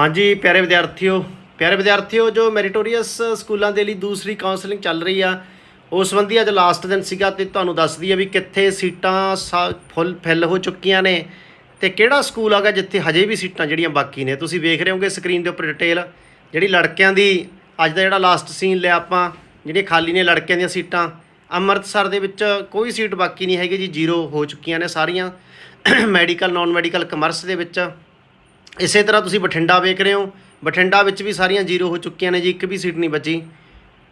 ਹਾਂਜੀ, ਪਿਆਰੇ ਵਿਦਿਆਰਥੀਓ ਪਿਆਰੇ ਵਿਦਿਆਰਥੀਓ, ਜੋ ਮੈਰੀਟੋਰੀਅਸ ਸਕੂਲਾਂ ਦੇ ਲਈ ਦੂਸਰੀ ਕਾਉਂਸਲਿੰਗ ਚੱਲ ਰਹੀ ਆ, ਉਸ ਸੰਬੰਧੀ ਅੱਜ ਲਾਸਟ ਦਿਨ ਸੀਗਾ ਤੇ ਤੁਹਾਨੂੰ ਦੱਸਦੀ ਆ ਵੀ ਕਿੱਥੇ ਸੀਟਾਂ ਸਾ- ਫੁੱਲ, ਫਿਲ ਹੋ ਚੁੱਕੀਆਂ ਨੇ ਤੇ ਕਿਹੜਾ ਸਕੂਲ ਆਗਾ ਜਿੱਥੇ ਹਜੇ ਵੀ ਸੀਟਾਂ ਜਿਹੜੀਆਂ ਬਾਕੀ ਨੇ? ਤੁਸੀਂ ਵੇਖ ਰਹੇ ਹੋਗੇ ਸਕਰੀਨ ਦੇ ਉੱਪਰ ਡਿਟੇਲ ਜਿਹੜੀ ਲੜਕਿਆਂ ਦੀ ਅੱਜ ਦਾ ਜਿਹੜਾ ਲਾਸਟ ਸੀਨ ਲਿਆ ਆਪਾਂ, ਜਿਹੜੀਆਂ ਖਾਲੀ ਨੇ ਲੜਕਿਆਂ ਦੀਆਂ ਸੀਟਾਂ, ਅੰਮ੍ਰਿਤਸਰ ਦੇ ਵਿੱਚ ਕੋਈ ਸੀਟ ਬਾਕੀ ਨਹੀਂ ਹੈਗੀ ਜੀ, ਜ਼ੀਰੋ ਹੋ ਚੁੱਕੀਆਂ ਨੇ ਸਾਰੀਆਂ ਮੈਡੀਕਲ ਨਾਨ ਮੈਡੀਕਲ ਕਮਰਸ ਦੇ ਵਿੱਚ। ਇਸੇ ਤਰ੍ਹਾਂ ਤੁਸੀਂ ਬਠਿੰਡਾ ਵੇਖ ਰਹੇ ਹੋ। ਬਠਿੰਡਾ ਵਿੱਚ ਵੀ ਸਾਰੀਆਂ ਜ਼ੀਰੋ ਹੋ ਚੁੱਕੀਆਂ ਨੇ ਜੀ ਇੱਕ ਵੀ ਸੀਟ ਨਹੀਂ ਬਚੀ।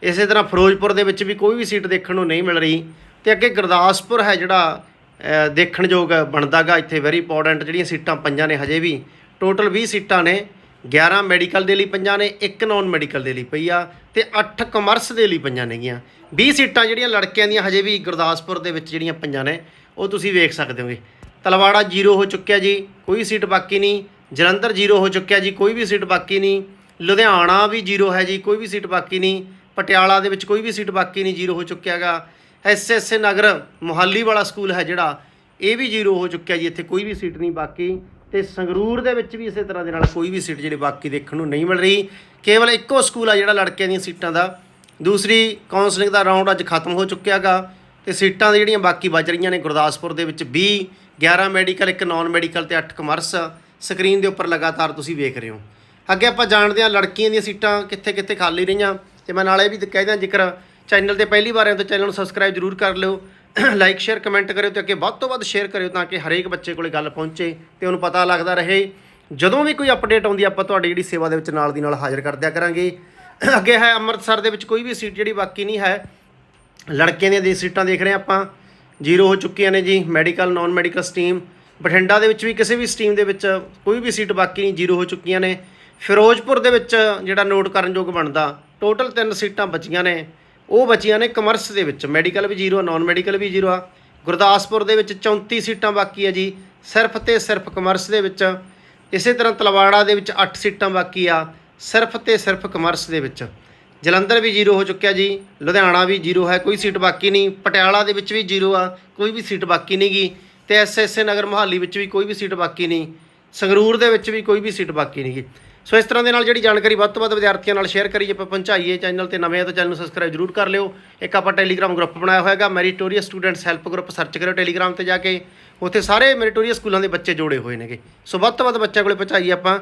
ਇਸੇ ਤਰ੍ਹਾਂ ਫਿਰੋਜ਼ਪੁਰ ਦੇ ਵਿੱਚ ਵੀ ਕੋਈ ਵੀ ਸੀਟ ਦੇਖਣ ਨੂੰ ਨਹੀਂ ਮਿਲ ਰਹੀ। ਤੇ ਅੱਗੇ ਗੁਰਦਾਸਪੁਰ ਹੈ ਜਿਹੜਾ ਅ, ਦੇਖਣਯੋਗ ਬਣਦਾਗਾ ਇੱਥੇ ਵੈਰੀ ਇੰਪੋਰਟੈਂਟ ਜਿਹੜੀਆਂ ਸੀਟਾਂ ਪੰਜਾਂ ਨੇ ਹਜੇ ਵੀ। ਟੋਟਲ 20 ਸੀਟਾਂ ਨੇ 11 ਮੈਡੀਕਲ ਦੇ ਲਈ ਪੰਜਾਂ ਨੇ ਇੱਕ ਨਾਨ ਮੈਡੀਕਲ ਦੇ ਲਈ ਪਈ ਆ ਤੇ 8 ਕਮਰਸ ਦੇ ਲਈ ਪੰਜਾਂ ਨੇਗੀਆਂ। 20 ਸੀਟਾਂ ਜਿਹੜੀਆਂ ਲੜਕਿਆਂ ਦੀਆਂ ਹਜੇ ਵੀ ਗੁਰਦਾਸਪੁਰ ਦੇ ਵਿੱਚ ਜਿਹੜੀਆਂ ਪੰਜਾਂ ਨੇ ਉਹ ਤੁਸੀਂ ਵੇਖ ਸਕਦੇ ਹੋਗੇ। ਤਲਵਾੜਾ ਜ਼ੀਰੋ ਹੋ ਚੁੱਕਿਆ ਜੀ ਕੋਈ ਸੀਟ ਬਾਕੀ ਨਹੀਂ। ਜਲੰਧਰ ਜ਼ੀਰੋ ਹੋ ਚੁੱਕਿਆ ਜੀ, ਕੋਈ ਵੀ ਸੀਟ ਬਾਕੀ ਨਹੀਂ। ਲੁਧਿਆਣਾ ਵੀ ਜ਼ੀਰੋ ਹੈ ਜੀ, ਕੋਈ ਵੀ ਸੀਟ ਬਾਕੀ ਨਹੀਂ। ਪਟਿਆਲਾ ਦੇ ਵਿੱਚ ਕੋਈ ਵੀ ਸੀਟ ਬਾਕੀ ਨਹੀਂ, ਜ਼ੀਰੋ ਹੋ ਚੁੱਕਿਆਗਾ। ਐਸ ਨਗਰ ਮੁਹਾਲੀ ਵਾਲਾ ਸਕੂਲ ਹੈ ਜਿਹੜਾ, ਇਹ ਵੀ ਜ਼ੀਰੋ ਹੋ ਚੁੱਕਿਆ ਜੀ, ਇੱਥੇ ਕੋਈ ਵੀ ਸੀਟ ਨਹੀਂ ਬਾਕੀ। ਤੇ ਸੰਗਰੂਰ ਦੇ ਵਿੱਚ ਵੀ ਇਸੇ ਤਰ੍ਹਾਂ ਦੇ ਨਾਲ ਕੋਈ ਵੀ ਸੀਟ ਜਿਹੜੀ ਬਾਕੀ ਦੇਖਣ ਨੂੰ ਨਹੀਂ ਮਿਲ ਰਹੀ। ਕੇਵਲ ਇੱਕੋ ਸਕੂਲ ਆ ਜਿਹੜਾ ਲੜਕਿਆਂ ਦੀਆਂ ਸੀਟਾਂ ਦਾ। ਦੂਸਰੀ ਕਾਉਂਸਲਿੰਗ ਦਾ ਰਾਊਂਡ ਅੱਜ ਖਤਮ ਹੋ ਚੁੱਕਿਆਗਾ। ਤੇ ਸੀਟਾਂ ਦੀ ਜਿਹੜੀਆਂ ਬਾਕੀ ਬਚ ਰਹੀਆਂ ਨੇ ਗੁਰਦਾਸਪੁਰ ਦੇ ਵਿੱਚ 20 11 ਮੈਡੀਕਲ, ਇੱਕ ਨਾਨ ਮੈਡੀਕਲ ਤੇ 8 ਕਮਰਸ ਸਕਰੀਨ ਦੇ ਉੱਪਰ ਲਗਾਤਾਰ ਤੁਸੀਂ ਵੇਖ ਰਹੇ ਹੋ। ਅੱਗੇ ਆਪਾਂ ਜਾਣਦੇ ਹਾਂ ਲੜਕੀਆਂ ਦੀਆਂ ਸੀਟਾਂ ਕਿੱਥੇ ਕਿੱਥੇ ਖਾਲੀ ਰਹੀਆਂ। ਤੇ ਮੈਂ ਨਾਲੇ ਵੀ ਕਹਿ ਦਿਆਂ ਜੇਕਰ ਚੈਨਲ ਤੇ ਪਹਿਲੀ ਵਾਰ ਆਏ ਤਾਂ ਚੈਨਲ ਨੂੰ ਸਬਸਕ੍ਰਾਈਬ ਜ਼ਰੂਰ ਕਰ ਲਿਓ। ਲਾਈਕ ਸ਼ੇਅਰ ਕਮੈਂਟ ਕਰਿਓ ਤੇ ਅੱਗੇ ਵੱਧ ਤੋਂ ਵੱਧ ਸ਼ੇਅਰ ਕਰਿਓ ਤਾਂ ਕਿ ਹਰੇਕ ਬੱਚੇ ਕੋਲੇ ਗੱਲ ਪਹੁੰਚੇ ਤੇ ਉਹਨੂੰ ਪਤਾ ਲੱਗਦਾ ਰਹੇ। ਜਦੋਂ ਵੀ ਕੋਈ ਅਪਡੇਟ ਆਉਂਦੀ ਆਪਾਂ ਤੁਹਾਡੀ ਜਿਹੜੀ ਸੇਵਾ ਦੇ ਵਿੱਚ ਨਾਲ ਦੀ ਨਾਲ ਹਾਜ਼ਰ ਕਰ ਦਿਆ ਕਰਾਂਗੇ। ਅੱਗੇ ਹੈ ਅੰਮ੍ਰਿਤਸਰ ਦੇ ਵਿੱਚ ਕੋਈ ਵੀ ਸੀਟ ਜਿਹੜੀ ਬਾਕੀ ਨਹੀਂ ਹੈ। ਲੜਕਿਆਂ ਦੀਆਂ ਸੀਟਾਂ ਦੇਖ ਰਹੇ ਹਾਂ ਆਪਾਂ। ਜ਼ੀਰੋ ਹੋ ਚੁੱਕੀਆਂ ਨੇ ਜੀ medical non medical stream Bathinda ਦੇ ਵਿੱਚ ਵੀ ਕਿਸੇ ਵੀ ਸਟਰੀਮ ਦੇ ਵਿੱਚ ਕੋਈ ਵੀ ਸੀਟ ਬਾਕੀ ਨਹੀਂ ਜ਼ੀਰੋ ਹੋ ਚੁੱਕੀਆਂ ਨੇ। ਫਿਰੋਜ਼ਪੁਰ ਦੇ ਵਿੱਚ ਜਿਹੜਾ ਨੋਟ ਕਰਨ ਯੋਗ ਬਣਦਾ ਟੋਟਲ ਤਿੰਨ ਸੀਟਾਂ ਬਚੀਆਂ ਨੇ। ਉਹ ਬਚੀਆਂ ਨੇ ਕਮਰਸ ਦੇ ਵਿੱਚ ਮੈਡੀਕਲ ਵੀ ਜ਼ੀਰੋ ਆ ਨਾਨ ਮੈਡੀਕਲ ਵੀ ਜ਼ੀਰੋ ਆ। ਗੁਰਦਾਸਪੁਰ ਦੇ ਵਿੱਚ 34 ਸੀਟਾਂ ਬਾਕੀ ਆ ਜੀ, ਸਿਰਫ ਤੇ ਸਿਰਫ ਕਮਰਸ ਦੇ ਵਿੱਚ। ਇਸੇ ਤਰ੍ਹਾਂ ਤਲਵਾੜਾ ਦੇ ਵਿੱਚ 8 ਸੀਟਾਂ ਬਾਕੀ ਆ, ਸਿਰਫ ਤੇ ਸਿਰਫ ਕਮਰਸ ਦੇ ਵਿੱਚ। ਜਲੰਧਰ ਵੀ ਜ਼ੀਰੋ ਹੋ ਚੁੱਕਿਆ ਜੀ, ਲੁਧਿਆਣਾ ਵੀ ਜ਼ੀਰੋ ਹੈ, ਕੋਈ ਸੀਟ ਬਾਕੀ ਨਹੀਂ। ਪਟਿਆਲਾ ਦੇ ਵਿੱਚ ਵੀ ਜ਼ੀਰੋ ਆ, ਕੋਈ ਵੀ ਸੀਟ ਬਾਕੀ ਨਹੀਂਗੀ ਤੇ ਐਸਐਸਏ ਨਗਰ ਮੁਹਾਲੀ ਵਿੱਚ ਵੀ ਕੋਈ ਵੀ ਸੀਟ ਬਾਕੀ ਨਹੀਂ, ਸੰਗਰੂਰ ਦੇ ਵਿੱਚ ਵੀ ਕੋਈ ਵੀ ਸੀਟ ਬਾਕੀ ਨਹੀਂ ਸੋ ਇਸ ਤਰ੍ਹਾਂ ਦੇ ਨਾਲ ਜਿਹੜੀ ਜਾਣਕਾਰੀ ਵੱਧ ਤੋਂ ਵੱਧ ਵਿਦਿਆਰਥੀਆਂ ਨਾਲ ਸ਼ੇਅਰ ਕਰੀਏ, ਆਪਾਂ ਪਹੁੰਚਾਈਏ ਚੈਨਲ ਤੇ ਨਵੇਂ ਆ ਤਾਂ ਚੈਨਲ ਨੂੰ ਸਬਸਕ੍ਰਾਈਬ ਜ਼ਰੂਰ ਕਰ ਲਿਓ। ਇੱਕ ਆਪਾਂ ਟੈਲੀਗ੍ਰਾਮ ਗਰੁੱਪ ਬਣਾਇਆ ਹੋਇਆ ਹੈਗਾ meritorious students help group search ਕਰਿਓ ਟੈਲੀਗ੍ਰਾਮ ਤੇ ਜਾ ਕੇ। ਉੱਥੇ ਸਾਰੇ ਮੈਰੀਟੋਰੀਅਸ ਸਕੂਲਾਂ ਦੇ ਬੱਚੇ ਜੋੜੇ ਹੋਏ ਨੇਗੇ। ਸੋ ਵੱਧ ਤੋਂ ਵੱਧ ਬੱਚਿਆਂ ਕੋਲੇ ਪਹੁੰਚਾਈਏ ਆਪਾਂ।